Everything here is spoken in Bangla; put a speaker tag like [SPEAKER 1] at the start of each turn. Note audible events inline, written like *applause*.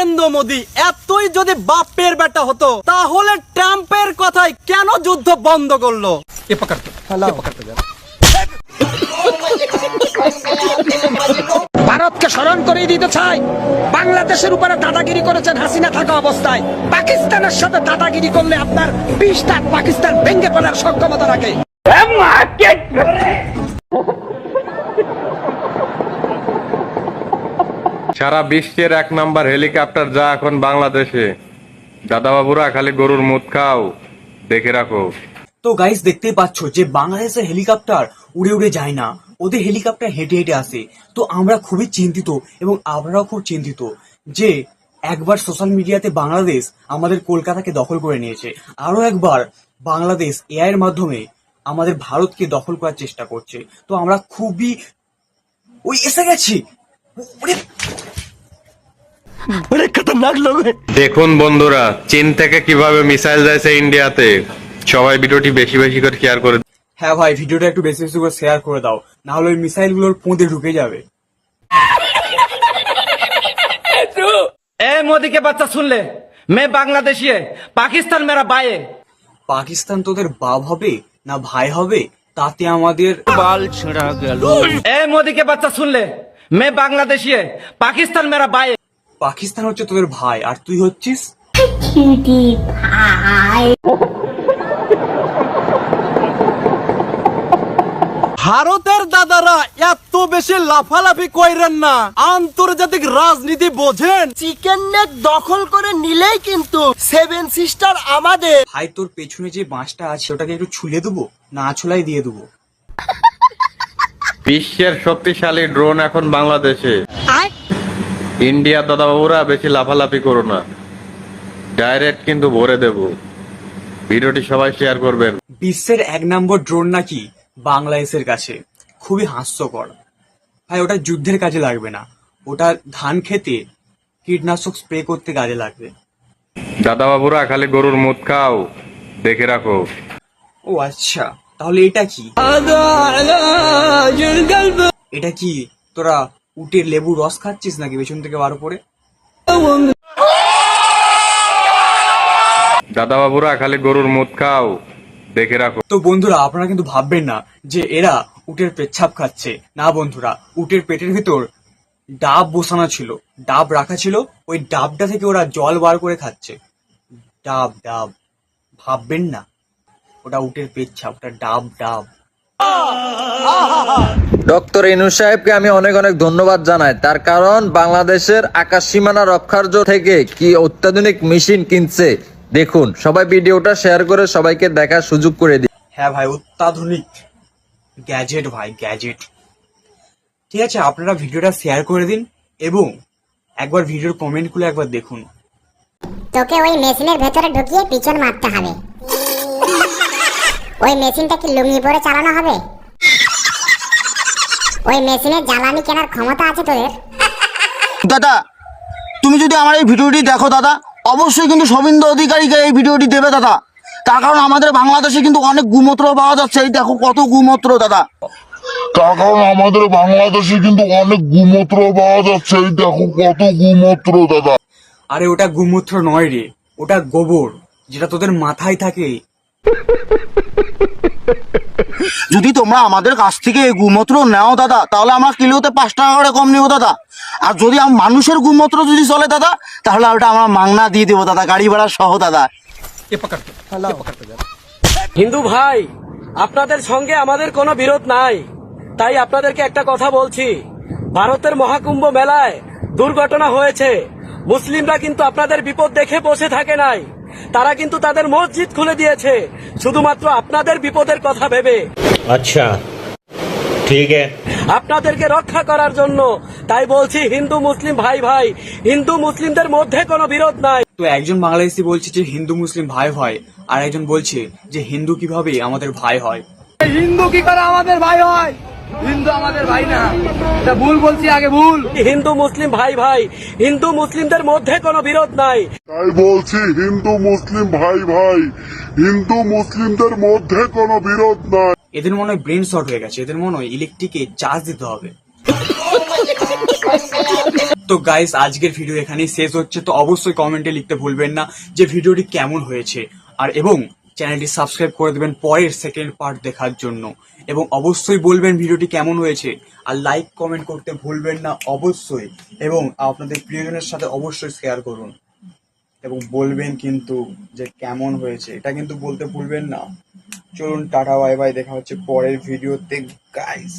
[SPEAKER 1] নরেন্দ্র মোদী এতই যদি বাপের বেটা হতো তাহলে ট্রাম্পের কথায় কেন যুদ্ধ বন্ধ করল?
[SPEAKER 2] ভারতকে স্মরণ করে দিতে চাই। বাংলাদেশের উপরে দাদাগিরি করেছেন হাসিনা থাকা অবস্থায়। পাকিস্তানের সাথে দাদাগিরি করলে আপনার বিশটা পাকিস্তান ভেঙে ফেলার সক্ষমতা রাখে।
[SPEAKER 3] সারা বিশ্বের এক নাম্বার হেলিকপ্টার যা এখন বাংলাদেশে। দাদা বাবুরা খালি গরুর মুদ খাও, দেখে রাখো।
[SPEAKER 4] তো গাইস দেখতেই পাচ্ছ যে বাংলাদেশের হেলিকপ্টার উড়ে উড়ে যায় না। ওদের হেলিকপ্টার হেঁটে হেঁটে আসে। তো আমরা খুবই চিন্তিত এবং আপনারাও খুব চিন্তিত যে একবার সোশ্যাল মিডিয়াতে বাংলাদেশ আমাদের কলকাতাকে দখল করে নিয়েছে। আরও একবার বাংলাদেশ এআইয়ের মাধ্যমে আমাদের ভারতকে দখল করার চেষ্টা করছে। তো আমরা খুবই ওই এসে গেছি! আরে খতরনাক লোক
[SPEAKER 3] দেখুন বন্ধুরা চীন থেকে কীভাবে মিসাইল যাচ্ছে ইন্ডিয়াতে সবাই ভিডিওটি বেশি বেশি করে শেয়ার করে
[SPEAKER 4] হ্যাঁ ভাই ভিডিওটা একটু বেশি বেশি করে শেয়ার করে দাও না হলে ওই মিসাইলগুলোর পোঁদে ঢুকে যাবে।
[SPEAKER 2] এ মোদিকে বাচ্চা শুনলে? মে বাংলাদেশি পাকিস্তান মেরা বায়ে
[SPEAKER 4] পাকিস্তান তোদের বাপ হবে না ভাই হবে? তাতে আমাদের
[SPEAKER 2] বাল গেল। এ মোদিকে বাচ্চা শুনলে? মে বাংলাদেশি পাকিস্তান মেরা বায়ে
[SPEAKER 4] পাকিস্তান হচ্ছে তোদের ভাই আর তুই হচ্ছিস?
[SPEAKER 1] ভারতের দাদারা এত বেশি লাফালাফি কইরেন না। আন্তর্জাতিক রাজনীতি বোঝেন।
[SPEAKER 5] চিকেন নেক দখল করে নিলেই কিন্তু সেভেন সিস্টার আমাদের।
[SPEAKER 4] ভাই তোর পেছনে যে বাঁশটা আছে ওটাকে একটু ছুলে দেবো? না ছুলাই দিয়ে দেবো?
[SPEAKER 3] বিশ্বের শক্তিশালী ড্রোন এখন বাংলাদেশে। ইন্ডিয়া দাদা বাবুরা বেশি লাফালাফি করো না। ডাইরেক্ট কিন্তু ভরে দেব। ভিডিওটি সবাই শেয়ার করবেন।
[SPEAKER 4] বিশ্বের এক নম্বর ড্রোন নাকি বাংলাদেশের কাছে। খুবই হাস্যকর। ভাই ওটা যুদ্ধের কাজে লাগবে না। ওটা ধান খেতে কীটনাশক স্প্রে করতে কাজে লাগবে।
[SPEAKER 3] দাদা বাবুরা খালি গরুর মুদ খাও দেখে রাখো।
[SPEAKER 4] ও আচ্ছা তাহলে এটা কি? এটা কি তোরা উটের লেবু রস খাচ্ছিস নাকি পেছন থেকে বার করে?
[SPEAKER 3] দাদা বাবুরা খালি গরুর মুদ খাও দেখে রাখো।
[SPEAKER 4] তো বন্ধুরা আপনারা কিন্তু ভাববেন না যে এরা উটের পেচ্ছাপ খাচ্ছে। না বন্ধুরা উটের পেটের ভিতর ডাব বসানো ছিল। ডাব রাখা ছিল ওই ডাবটা থেকে ওরা জল বার করে খাচ্ছে। ডাব ডাব ভাববেন না। ওটা উটের পেচ্ছাপ ওটা ডাব ডাব।
[SPEAKER 6] ডক্টর ইনু সাহেবকে আমি অনেক অনেক ধন্যবাদ জানাই। তার কারণ বাংলাদেশের আকাশ সীমানা রক্ষার জন্য থেকে কি অত্যাধুনিক মেশিন কিনছে দেখুন। সবাই ভিডিওটা শেয়ার করে সবাইকে দেখার সুযোগ করে দিন।
[SPEAKER 4] হ্যাঁ ভাই অত্যাধুনিক গ্যাজেট ভাই গ্যাজেট। ঠিক আছে আপনারা ভিডিওটা শেয়ার করে দিন এবং একবার ভিডিওর কমেন্টগুলো একবার দেখুন।
[SPEAKER 7] তোকে ওই মেশিনের ভেতরে ঢুকিয়ে পিছন মারতে হবে। *laughs* ওই মেশিনটা কি লুঙ্গি পরে চালানো হবে? ওই মেশিনের জ্বালানি কেনার ক্ষমতা আছে তোদের?
[SPEAKER 5] দাদা তুমি যদি আমার এই ভিডিওটি দেখো দাদা অবশ্যই কিন্তু সবিন্দ অধিকারীকে এই ভিডিওটি দেবে দাদা। তার কারণ আমাদের বাংলাদেশে কিন্তু অনেক গুমূত্র পাওয়া যাচ্ছে। এই দেখো কত গুমূত্র দাদা।
[SPEAKER 8] তার কারণ আমাদের বাংলাদেশে কিন্তু অনেক গুমূত্র পাওয়া যাচ্ছে। এই দেখো কত গুমূত্র দাদা।
[SPEAKER 4] আরে ওটা গুমূত্র নয় রে ওটা গোবর যেটা তোদের মাথায় থাকে।
[SPEAKER 5] যদি তোমরা আমাদের কাছ থেকে এই গুমূত্র নাও দাদা তাহলে আমরা কিলোতে পাঁচ টাকা করে কম নিব দাদা। আর যদি মানুষের গুমূত্র যদি চলে দাদা তাহলে ওটা আমরা মাংনা দিয়ে দেবো দাদা গাড়ি ভাড়া সহ দাদা।
[SPEAKER 2] হিন্দু ভাই আপনাদের সঙ্গে আমাদের কোনো বিরোধ নাই। তাই আপনাদেরকে একটা কথা বলছি। ভারতের মহাকুম্ভ মেলায় দুর্ঘটনা হয়েছে। মুসলিমরা কিন্তু আপনাদের বিপদ দেখে বসে থাকে নাই। তারা কিন্তু তাদের মসজিদ খুলে দিয়েছে। শুধুমাত্র আপনাদের বিপদের কথা ভেবে।
[SPEAKER 9] আচ্ছা ঠিক
[SPEAKER 2] আপনাদেরকে রক্ষা করার জন্য তাই বলছি হিন্দু মুসলিম ভাই ভাই হিন্দু মুসলিমদের মধ্যে কোনো বিরোধ নাই।
[SPEAKER 4] তো একজন বাংলাদেশি বলছে যে হিন্দু মুসলিম ভাই হয় আর একজন বলছে যে হিন্দু কীভাবে আমাদের ভাই হয়?
[SPEAKER 2] হিন্দু কি করে আমাদের ভাই হয়? হিন্দু আমাদের ভাই না। এটা ভুল বলছি আগে ভুল। হিন্দু মুসলিম ভাই ভাই? হিন্দু মুসলিমদের মধ্যে কোনো বিরোধ নাই।
[SPEAKER 8] তাই বলছি হিন্দু মুসলিম ভাই ভাই হিন্দু মুসলিমদের মধ্যে কোনো বিরোধ নাই।
[SPEAKER 4] এদের মনে হয় ব্রেন শর্ট হয়ে গেছে এদের মনে হয় ইলেকট্রিকে চার্জ দিতে হবে। তো গাইস আজকের ভিডিও এখানেই শেষ হচ্ছে তো অবশ্যই কমেন্টে লিখতে ভুলবেন না যে ভিডিওটি কেমন হয়েছে। আর এবং চ্যানেলটি সাবস্ক্রাইব করে দেবেন পরের সেকেন্ড পার্ট দেখার জন্য। এবং অবশ্যই বলবেন ভিডিওটি কেমন হয়েছে। আর লাইক কমেন্ট করতে ভুলবেন না, অবশ্যই। এবং আপনাদের প্রিয়জনের সাথে অবশ্যই শেয়ার করুন। এবং বলবেন কিন্তু যে কেমন হয়েছে, এটা কিন্তু বলতে ভুলবেন না। চলুন, টাটা বাই বাই দেখা হচ্ছে পরের ভিডিওতে গাইস